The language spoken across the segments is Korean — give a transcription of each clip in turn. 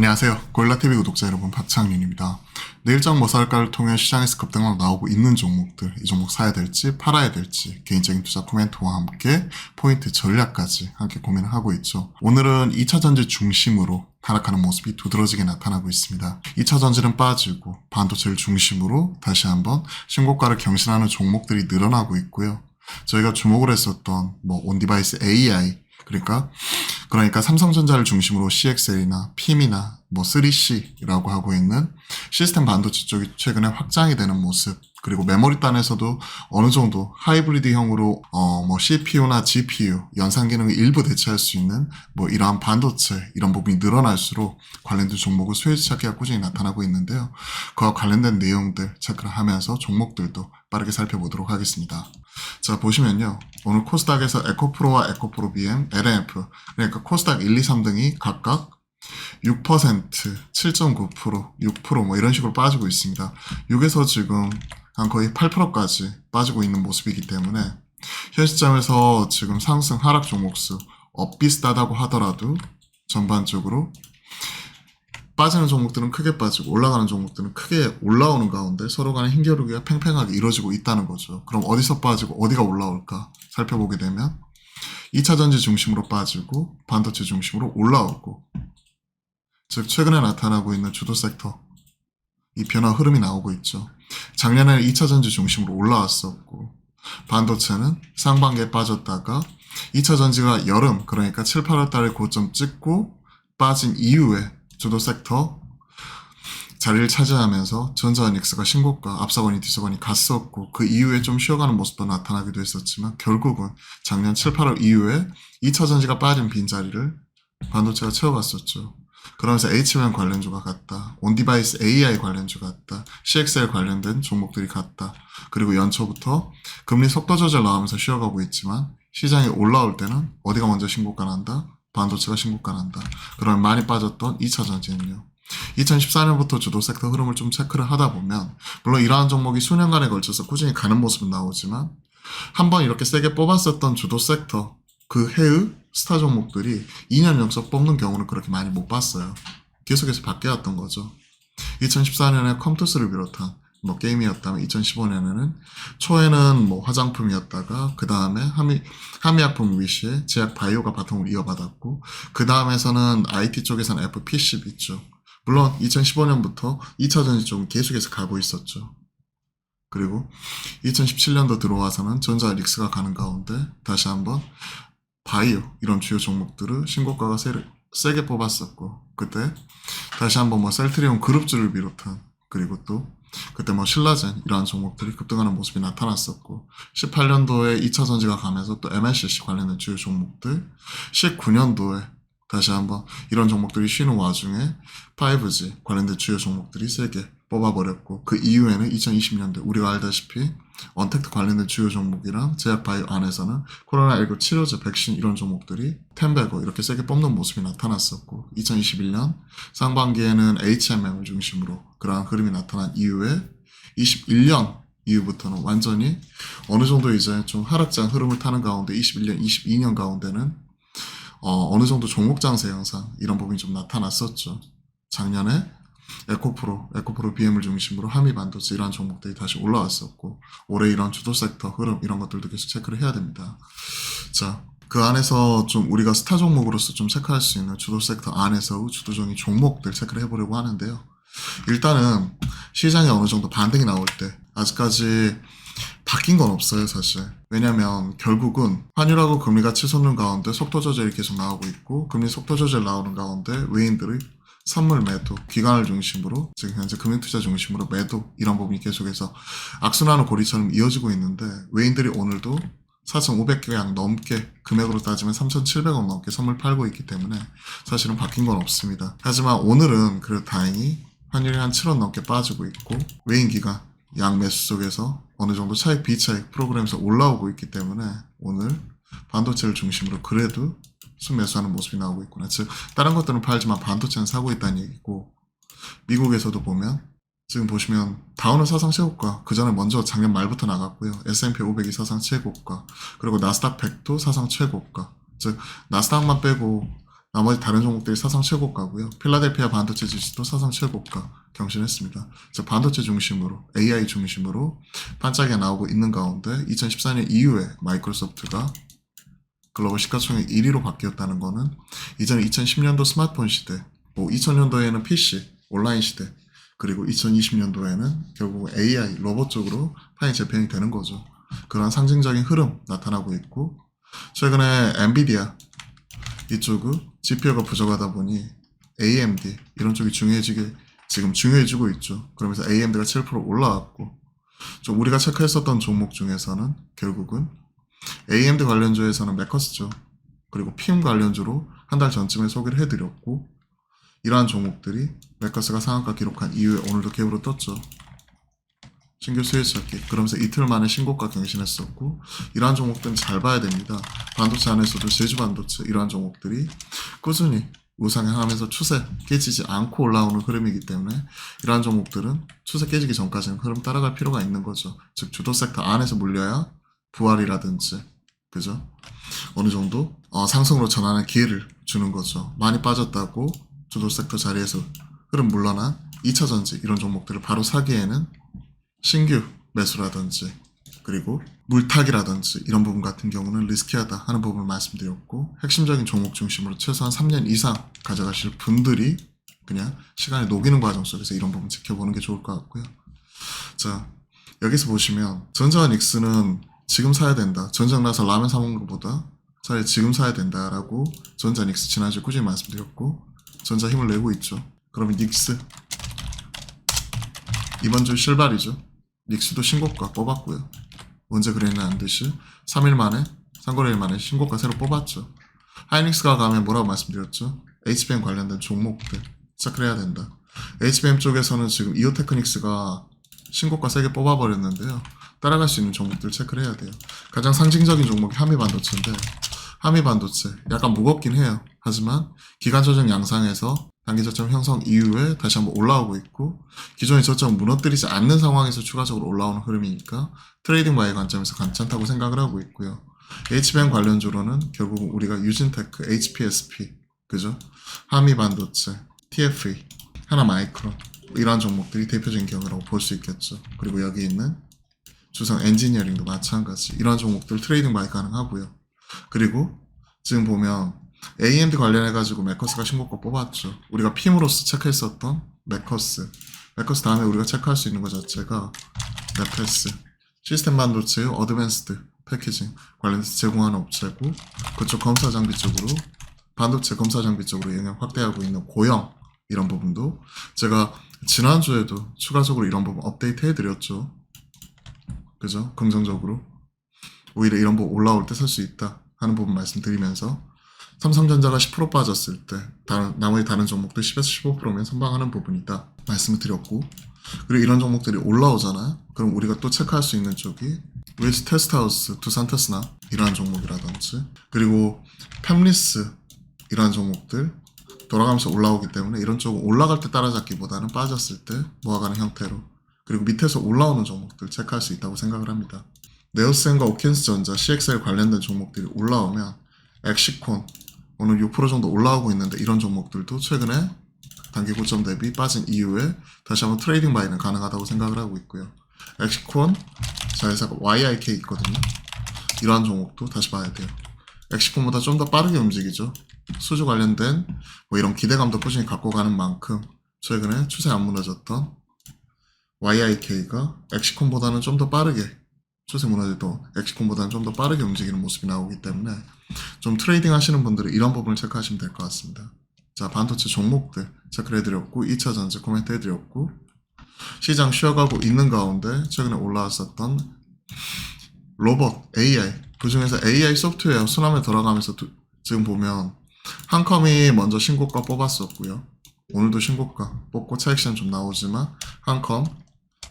안녕하세요. 고릴라TV 구독자 여러분, 박창윤입니다. 내일장 모살가를 통해 시장에서 급등하고 나오고 있는 종목들, 이 종목 사야 될지 팔아야 될지 개인적인 투자 코멘트와 함께 포인트 전략까지 함께 고민을 하고 있죠. 오늘은 2차 전지 중심으로 하락하는 모습이 두드러지게 나타나고 있습니다. 2차 전지는 빠지고 반도체를 중심으로 다시 한번 신고가를 경신하는 종목들이 늘어나고 있고요. 저희가 주목을 했었던 뭐 온디바이스 AI 그러니까 그러니까 삼성전자를 중심으로 CXL이나 PIM이나 뭐 3C라고 하고 있는 시스템 반도체 쪽이 최근에 확장이 되는 모습 그리고 메모리 단에서도 어느 정도 하이브리드형으로 어 뭐 CPU나 GPU 연산 기능을 일부 대체할 수 있는 뭐 이러한 반도체 이런 부분이 늘어날수록 관련된 종목을 수혜지 찾기가 꾸준히 나타나고 있는데요. 그와 관련된 내용들 체크를 하면서 종목들도 빠르게 살펴보도록 하겠습니다. 자 보시면요 오늘 코스닥에서 에코프로와 에코프로 BM, LNF 그러니까 코스닥 1, 2, 3등이 각각 6%, 7.9%, 6%뭐 이런 식으로 빠지고 있습니다. 6에서 지금 한 거의 8%까지 빠지고 있는 모습이기 때문에 현 시점에서 지금 상승 하락 종목수 엇비슷하다고 하더라도 전반적으로 빠지는 종목들은 크게 빠지고 올라가는 종목들은 크게 올라오는 가운데 서로 간의 힘겨루기가 팽팽하게 이루어지고 있다는 거죠. 그럼 어디서 빠지고 어디가 올라올까 살펴보게 되면 2차 전지 중심으로 빠지고 반도체 중심으로 올라오고 즉 최근에 나타나고 있는 주도 섹터 이 변화 흐름이 나오고 있죠. 작년에는 2차 전지 중심으로 올라왔었고 반도체는 상반기에 빠졌다가 2차 전지가 여름 그러니까 7, 8월 달에 고점 찍고 빠진 이후에 주도 섹터 자리를 차지하면서 전자닉스가 신고가 앞서거니 뒤서거니 갔었고 그 이후에 좀 쉬어가는 모습도 나타나기도 했었지만 결국은 작년 7, 8월 이후에 2차 전지가 빠진 빈자리를 반도체가 채워갔었죠. 그러면서 HM 관련주가 갔다. 온디바이스 AI 관련주 갔다. CXL 관련된 종목들이 갔다. 그리고 연초부터 금리 속도 조절 나오면서 쉬어가고 있지만 시장이 올라올 때는 어디가 먼저 신고가 난다? 반도체가 신고가 난다. 그러면 많이 빠졌던 2차 전지는요. 2014년부터 주도 섹터 흐름을 좀 체크를 하다 보면 물론 이러한 종목이 수년간에 걸쳐서 꾸준히 가는 모습은 나오지만 한번 이렇게 세게 뽑았었던 주도 섹터 그 해의 스타 종목들이 2년 연속 뽑는 경우는 그렇게 많이 못 봤어요. 계속해서 바뀌었던 거죠. 2014년에 컴투스를 비롯한 뭐 게임이었다면 2015년에는 초에는 뭐 화장품이었다가 그 다음에 하미 하미약품 위시에 제약 바이오가 바통을 이어받았고 그 다음에서는 IT 쪽에서는 FPC 있죠. 물론 2015년부터 2차 전지 쪽은 계속해서 가고 있었죠. 그리고 2017년도 들어와서는 전자 릭스가 가는 가운데 다시 한번 바이오 이런 주요 종목들을 신고가가 세, 세게 뽑았었고 그때 다시 한번 뭐 셀트리온 그룹주를 비롯한 그리고 또 그때 뭐 신라젠 이러한 종목들이 급등하는 모습이 나타났었고 18년도에 2차 전지가 가면서 또 MLCC 관련된 주요 종목들 19년도에 다시 한번 이런 종목들이 쉬는 와중에 5G 관련된 주요 종목들이 세게 뽑아버렸고 그 이후에는 2020년대 우리가 알다시피 언택트 관련된 주요 종목이랑 제약바이오 안에서는 코로나19 치료제, 백신 이런 종목들이 템베고 이렇게 세게 뽑는 모습이 나타났었고 2021년 상반기에는 HMM을 중심으로 그러한 흐름이 나타난 이후에 21년 이후부터는 완전히 어느 정도 이제 좀 하락장 흐름을 타는 가운데 21년, 22년 가운데는 어, 어느 정도 종목 장세 현상 이런 부분이 좀 나타났었죠. 작년에 에코프로, 에코프로 BM을 중심으로 하미 반도체 이러한 종목들이 다시 올라왔었고 올해 이런 주도 섹터 흐름 이런 것들도 계속 체크를 해야 됩니다. 자, 그 안에서 좀 우리가 스타 종목으로서 좀 체크할 수 있는 주도 섹터 안에서 주도적인 종목들 체크를 해보려고 하는데요. 일단은 시장에 어느 정도 반등이 나올 때 아직까지 바뀐 건 없어요, 사실. 왜냐면 결국은 환율하고 금리가 치솟는 가운데 속도 조절이 계속 나오고 있고 금리 속도 조절 나오는 가운데 외인들의 선물 매도, 기관을 중심으로 지금 현재 금융투자 중심으로 매도 이런 부분이 계속해서 악순환의 고리처럼 이어지고 있는데 외인들이 오늘도 4,500개 넘게 금액으로 따지면 3,700원 넘게 선물 팔고 있기 때문에 사실은 바뀐 건 없습니다. 하지만 오늘은 그래도 다행히 환율이 한 7원 넘게 빠지고 있고 외인 기관 양 매수 속에서 어느 정도 차익 비차익 프로그램에서 올라오고 있기 때문에 오늘 반도체를 중심으로 그래도 순매수하는 모습이 나오고 있구나. 즉 다른 것들은 팔지만 반도체는 사고 있다는 얘기고 미국에서도 보면 지금 보시면 다우는 사상 최고가 그 전에 먼저 작년 말부터 나갔고요. S&P 500이 사상 최고가 그리고 나스닥 100도 사상 최고가 즉 나스닥만 빼고 나머지 다른 종목들이 사상 최고가고요. 필라델피아 반도체 지수도 사상 최고가 경신했습니다. 그래서 반도체 중심으로 AI 중심으로 반짝이 나오고 있는 가운데 2014년 이후에 마이크로소프트가 글로벌 시가총액 1위로 바뀌었다는 거는 이전 2010년도 스마트폰 시대, 뭐 2000년도에는 PC, 온라인 시대, 그리고 2020년도에는 결국 AI, 로봇 쪽으로 판이 재편이 되는 거죠. 그런 상징적인 흐름 나타나고 있고 최근에 엔비디아 이쪽은 GPU가 부족하다 보니 AMD 이런 쪽이 중요해지게 지금 중요해지고 있죠. 그러면서 AMD가 7% 올라왔고 좀 우리가 체크했었던 종목 중에서는 결국은 AMD 관련주에서는 메커스죠. 그리고 PM 관련주로 한 달 전쯤에 소개를 해드렸고 이러한 종목들이 메커스가 상한가 기록한 이후에 오늘도 갭으로 떴죠. 신규 수혜 찾기 그러면서 이틀 만에 신고가 경신했었고 이러한 종목들은 잘 봐야 됩니다. 반도체 안에서도 제주 반도체 이러한 종목들이 꾸준히 우상향하면서 추세 깨지지 않고 올라오는 흐름이기 때문에 이러한 종목들은 추세 깨지기 전까지는 흐름 따라갈 필요가 있는 거죠. 즉 주도 섹터 안에서 물려야 부활이라든지 그죠? 어느 정도 어, 상승으로 전환의 기회를 주는 거죠. 많이 빠졌다고 주도 섹터 자리에서 흐름 물러난 2차 전지 이런 종목들을 바로 사기에는 신규 매수라든지 그리고 물타기라든지 이런 부분 같은 경우는 리스키하다 하는 부분을 말씀드렸고 핵심적인 종목 중심으로 최소한 3년 이상 가져가실 분들이 그냥 시간을 녹이는 과정 속에서 이런 부분 지켜보는 게 좋을 것 같고요. 자 여기서 보시면 전자와 닉스는 지금 사야 된다. 전장 나서 라면 사 먹는 것보다 차라리 지금 사야 된다라고 전자 닉스 지난주에 꾸준히 말씀드렸고 전자 힘을 내고 있죠. 그러면 닉스 이번 주 실발이죠. 닉스도 신고가 뽑았고요. 언제 그랬나 안 듯이 3일 만에 3거래일 만에 신고가 새로 뽑았죠. 하이닉스가 가면 뭐라고 말씀드렸죠? HBM 관련된 종목들 체크를 해야 된다. HBM 쪽에서는 지금 이오테크닉스가 신고가 세게 뽑아버렸는데요. 따라갈 수 있는 종목들 체크를 해야 돼요. 가장 상징적인 종목이 하미반도체인데 하미반도체 약간 무겁긴 해요. 하지만 기간 조정 양상에서 단기 저점 형성 이후에 다시 한번 올라오고 있고 기존의 저점 무너뜨리지 않는 상황에서 추가적으로 올라오는 흐름이니까 트레이딩 바의 관점에서 괜찮다고 생각을 하고 있고요. HBM 관련주로는 결국 우리가 유진테크, HPSP, 그죠? 하미반도체, TFE, 하나마이크론 이러한 종목들이 대표적인 경우라고 볼 수 있겠죠. 그리고 여기 있는 주성 엔지니어링도 마찬가지 이러한 종목들 트레이딩 바이 가능하고요. 그리고 지금 보면 AMD 관련해 가지고 메커스가 신고가 뽑았죠. 우리가 PM으로서 체크했었던 메커스. 메커스 다음에 우리가 체크할 수 있는 것 자체가 메페스. 시스템 반도체의 어드밴스드 패키징 관련해서 제공하는 업체고 그쪽 검사 장비 쪽으로 반도체 검사 장비 쪽으로 영향 확대하고 있는 고영 이런 부분도 제가 지난주에도 추가적으로 이런 부분 업데이트 해드렸죠. 그죠? 긍정적으로 오히려 이런 부분 올라올 때 살 수 있다 하는 부분 말씀드리면서 삼성전자가 10% 빠졌을 때 다른, 나머지 다른 종목들 10에서 15%면 선방하는 부분이다 말씀을 드렸고 그리고 이런 종목들이 올라오잖아요 그럼 우리가 또 체크할 수 있는 쪽이 웨스 테스트하우스, 두산 테스나 이러한 종목이라든지 그리고 팸리스 이러한 종목들 돌아가면서 올라오기 때문에 이런 쪽은 올라갈 때 따라잡기보다는 빠졌을 때 모아가는 형태로 그리고 밑에서 올라오는 종목들 체크할 수 있다고 생각을 합니다. 네오센과 오켄스전자, CXL 관련된 종목들이 올라오면 엑시콘 오늘 6% 정도 올라오고 있는데 이런 종목들도 최근에 단기 고점 대비 빠진 이후에 다시 한번 트레이딩 바이는 가능하다고 생각을 하고 있고요. 엑시콘 자회사가 YIK 있거든요. 이러한 종목도 다시 봐야 돼요. 엑시콘보다 좀 더 빠르게 움직이죠. 수주 관련된 뭐 이런 기대감도 꾸준히 갖고 가는 만큼 최근에 추세 안 무너졌던 YIK가 엑시콘보다는 좀 더 빠르게 추세 무너져도 엑시콘보다는 좀 더 빠르게 움직이는 모습이 나오기 때문에 좀 트레이딩 하시는 분들은 이런 부분을 체크하시면 될 것 같습니다. 자, 반도체 종목들 체크를 해드렸고 2차 전지 코멘트 해드렸고 시장 쉬어가고 있는 가운데 최근에 올라왔었던 로봇, AI 그 중에서 AI 소프트웨어 수남에 들어가면서 두- 지금 보면 한컴이 먼저 신고가 뽑았었고요. 오늘도 신고가 뽑고 차익시장 좀 나오지만 한컴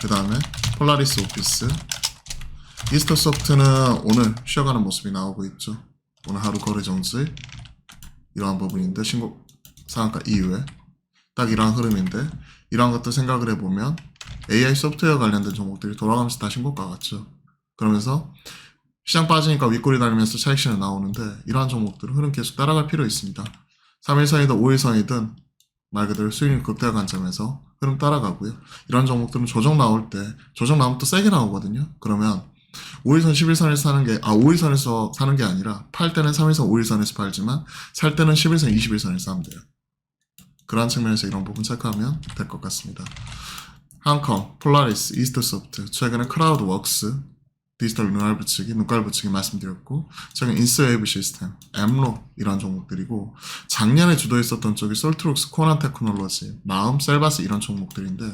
그 다음에 폴라리스 오피스 이스터 소프트는 오늘 쉬어가는 모습이 나오고 있죠. 오늘 하루 거래 정지 이러한 부분인데 신고 상한가 이후에 딱 이러한 흐름인데 이러한 것도 생각을 해보면 AI 소프트웨어 관련된 종목들이 돌아가면서 다 신고가 같죠. 그러면서 시장 빠지니까 윗골이 달리면서 차익실은 나오는데 이러한 종목들은 흐름 계속 따라갈 필요 있습니다. 3일선이든 5일선이든 말 그대로 수익률 극대화 관점에서 흐름 따라가고요. 이런 종목들은 조정 나올 때, 조정 나오면 또 세게 나오거든요. 그러면 5일선, 11선에서 사는 게, 아, 5일선에서 사는 게 아니라, 팔 때는 3일선, 5일선에서 팔지만, 살 때는 11선, 21선에서 사면 돼요. 그러한 측면에서 이런 부분 체크하면 될 것 같습니다. 한컴, 폴라리스, 이스트소프트, 최근에 크라우드웍스, 디지털 눈알 붙이기, 눈깔 붙이기 말씀드렸고, 최근 인스웨이브 시스템, 엠로 이런 종목들이고, 작년에 주도했었던 쪽이 솔트록스, 코난 테크놀로지, 마음, 셀바스 이런 종목들인데,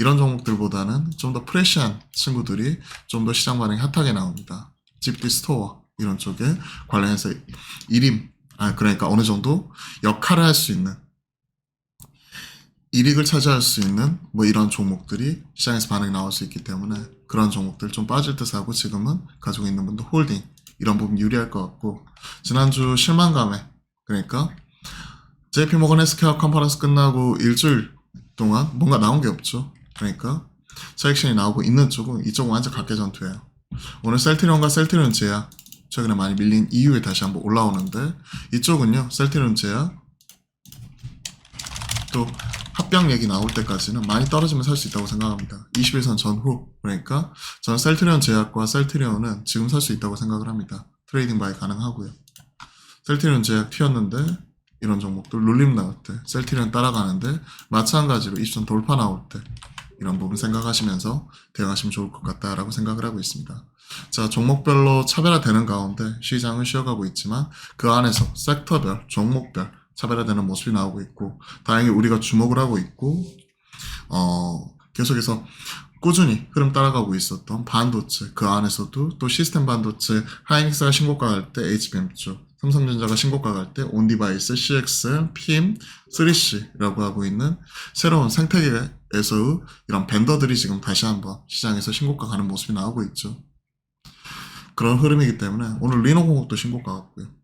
이런 종목들보다는 좀 더 프레시한 친구들이 좀 더 시장 반응이 핫하게 나옵니다. 집디 스토어 이런 쪽에 관련해서 일임, 아, 그러니까 어느 정도 역할을 할 수 있는 이익을 차지할 수 있는 뭐 이런 종목들이 시장에서 반응이 나올 수 있기 때문에 그런 종목들 좀 빠질 듯 하고 지금은 가지고 있는 분들 홀딩 이런 부분 유리할 것 같고 지난주 실망감에 그러니까 JP모건 헬스케어 컨퍼런스 끝나고 일주일 동안 뭔가 나온 게 없죠. 그러니까 차익신이 나오고 있는 쪽은 이쪽은 완전 각계 전투예요. 오늘 셀트리온과 셀트리온 제약 최근에 많이 밀린 이후에 다시 한번 올라오는데 이쪽은요 셀트리온 제약 또 합병 얘기 나올 때까지는 많이 떨어지면 살 수 있다고 생각합니다. 21선 전후 그러니까 저는 셀트리온 제약과 셀트리온은 지금 살 수 있다고 생각을 합니다. 트레이딩 바이 가능하고요. 셀트리온 제약 튀었는데 이런 종목들 룰림 나올 때 셀트리온 따라가는데 마찬가지로 20선 돌파 나올 때 이런 부분 생각하시면서 대응하시면 좋을 것 같다라고 생각을 하고 있습니다. 자, 종목별로 차별화되는 가운데 시장은 쉬어가고 있지만 그 안에서 섹터별, 종목별 차별화되는 모습이 나오고 있고 다행히 우리가 주목을 하고 있고 어, 계속해서 꾸준히 흐름 따라가고 있었던 반도체 그 안에서도 또 시스템 반도체 하이닉스가 신고가 갈 때 HBM 쪽 삼성전자가 신고가 갈 때 온디바이스, CXL, PM, 3C라고 하고 있는 새로운 생태계에서의 이런 벤더들이 지금 다시 한번 시장에서 신고가 가는 모습이 나오고 있죠. 그런 흐름이기 때문에 오늘 리노공업도 신고가 같고요.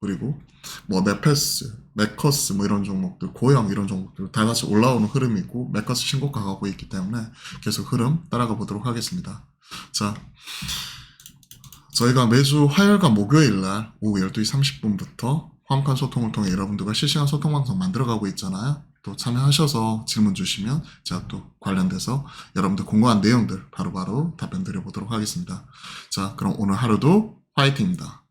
그리고 뭐 네페스, 메커스 뭐 이런 종목들, 고형 이런 종목들 다 같이 올라오는 흐름이고 메커스 신고가 가고 있기 때문에 계속 흐름 따라가 보도록 하겠습니다. 자, 저희가 매주 화요일과 목요일 날 오후 12시 30분부터 화목한 소통을 통해 여러분들과 실시간 소통 방송 만들어가고 있잖아요. 또 참여하셔서 질문 주시면 제가 또 관련돼서 여러분들 궁금한 내용들 바로 바로 답변 드려보도록 하겠습니다. 자, 그럼 오늘 하루도 화이팅입니다.